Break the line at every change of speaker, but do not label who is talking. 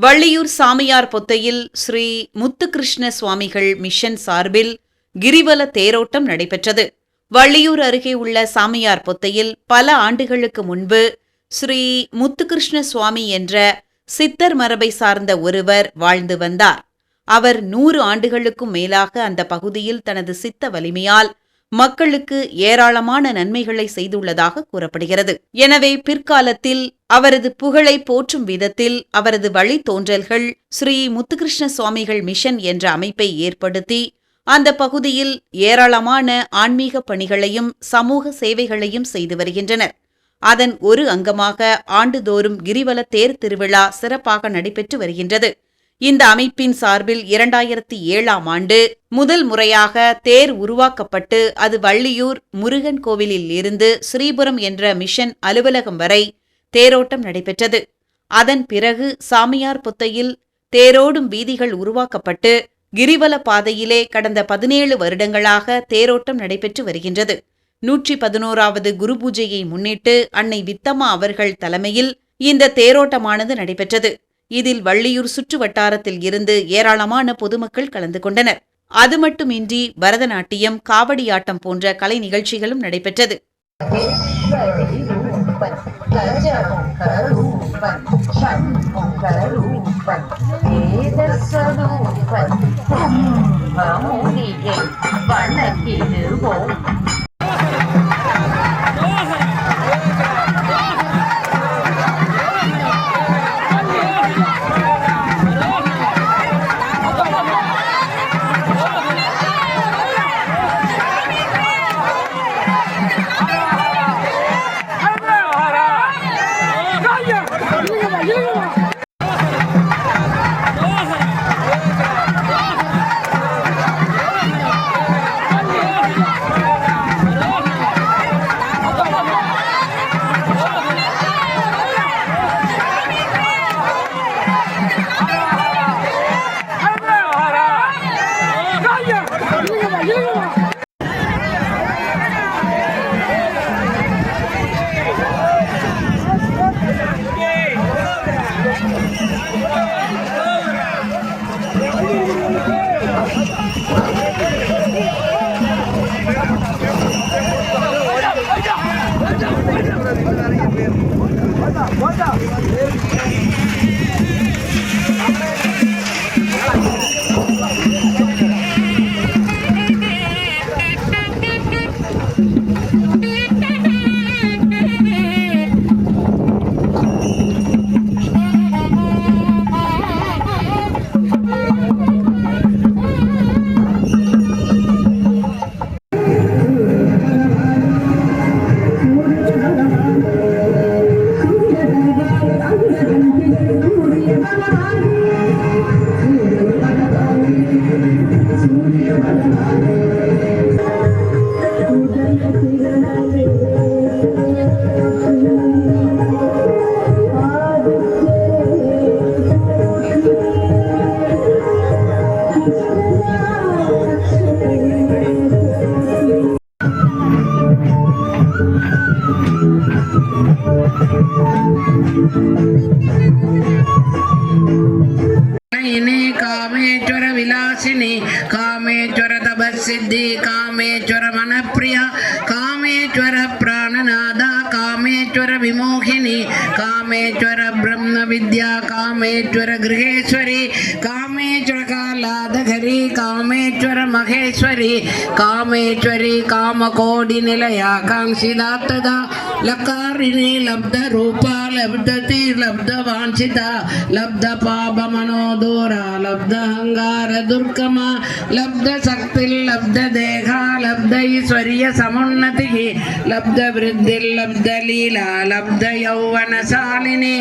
வள்ளியூர் சாமியார் பொத்தையில் ஸ்ரீ முத்துகிருஷ்ண சுவாமிகள் மிஷன் சார்பில் கிரிவல தேரோட்டம் நடைபெற்றது. வள்ளியூர் அருகே உள்ள சாமியார் பொத்தையில் பல ஆண்டுகளுக்கு முன்பு ஸ்ரீ முத்துகிருஷ்ண சுவாமி என்ற சித்தர் மரபை சார்ந்த ஒருவர் வாழ்ந்து வந்தார். அவர் நூறு ஆண்டுகளுக்கும் மேலாக அந்த பகுதியில் தனது சித்த வலிமையால் மக்களுக்கு ஏராளமான நன்மைகளை செய்துள்ளதாக கூறப்படுகிறது. எனவே பிற்காலத்தில் அவரது புகழை போற்றும் விதத்தில் அவரது வழித்தோன்றல்கள் ஸ்ரீ முத்துகிருஷ்ண சுவாமிகள் மிஷன் என்ற அமைப்பை ஏற்படுத்தி அந்த பகுதியில் ஏராளமான ஆன்மீக பணிகளையும் சமூக சேவைகளையும் செய்து வருகின்றனர். அதன் ஒரு அங்கமாக ஆண்டுதோறும் கிரிவல தேர் திருவிழா சிறப்பாக நடைபெற்று வருகின்றது. இந்த அமைப்பின் சார்பில் இரண்டாயிரத்தி ஏழாம் ஆண்டு முதல் முறையாக தேர் உருவாக்கப்பட்டு அது வள்ளியூர் முருகன் கோவிலில் இருந்து ஸ்ரீபுரம் என்ற மிஷன் அலுவலகம் வரை தேரோட்டம் நடைபெற்றது. அதன் பிறகு சாமியார் புத்தையில் தேரோடும் வீதிகள் உருவாக்கப்பட்டு கிரிவல பாதையிலே கடந்த பதினேழு வருடங்களாக தேரோட்டம் நடைபெற்று வருகின்றது. நூற்றி பதினோராவது குரு பூஜையை முன்னிட்டு அன்னை வித்தம்மா அவர்கள் தலைமையில் இந்த தேரோட்டமானது நடைபெற்றது. இதில் வள்ளியூர் சுற்று வட்டாரத்தில் இருந்து ஏராளமான பொதுமக்கள் கலந்து கொண்டனர் அது மட்டுமின்றி பரதநாட்டியம் காவடியாட்டம் போன்ற கலை நிகழ்ச்சிகளும் நடைபெற்றது
ரூபன் கஜமுகரூபன் ஷண்முகரூபன் இருங்கம்மா இருங்கம்மா Guarda,
guarda! కామేశ్వర విలాసిని కామేశ్వర తపస్సిద్ధి కామేశ్వర మనప్రియ కామేశ్వర ప్రాణనాథ కామేశ్వర విమోహిని కామేశ్వర బ్రహ్మ విద్య కామేశ్వర గృహేశ్వరి కామేశ్వర லாதகரி காமேஸ்வர மகேஸ்வரி. காமேஸ்வரி காமகோடி நிலையா காங்சிதாத்ததா லக்காரிணி லப்த ரூபா லப்ததி லப்த வாஞ்சிதா லப்த பாப மனோதூரா லப்த அங்கார துர்கமா லப்த சக்தி லப்த தேகா லப்த ஈஸ்வரிய சமுன்னதி லப்த விருத்தி லப்த லீலா லப்த யௌவன சாலினி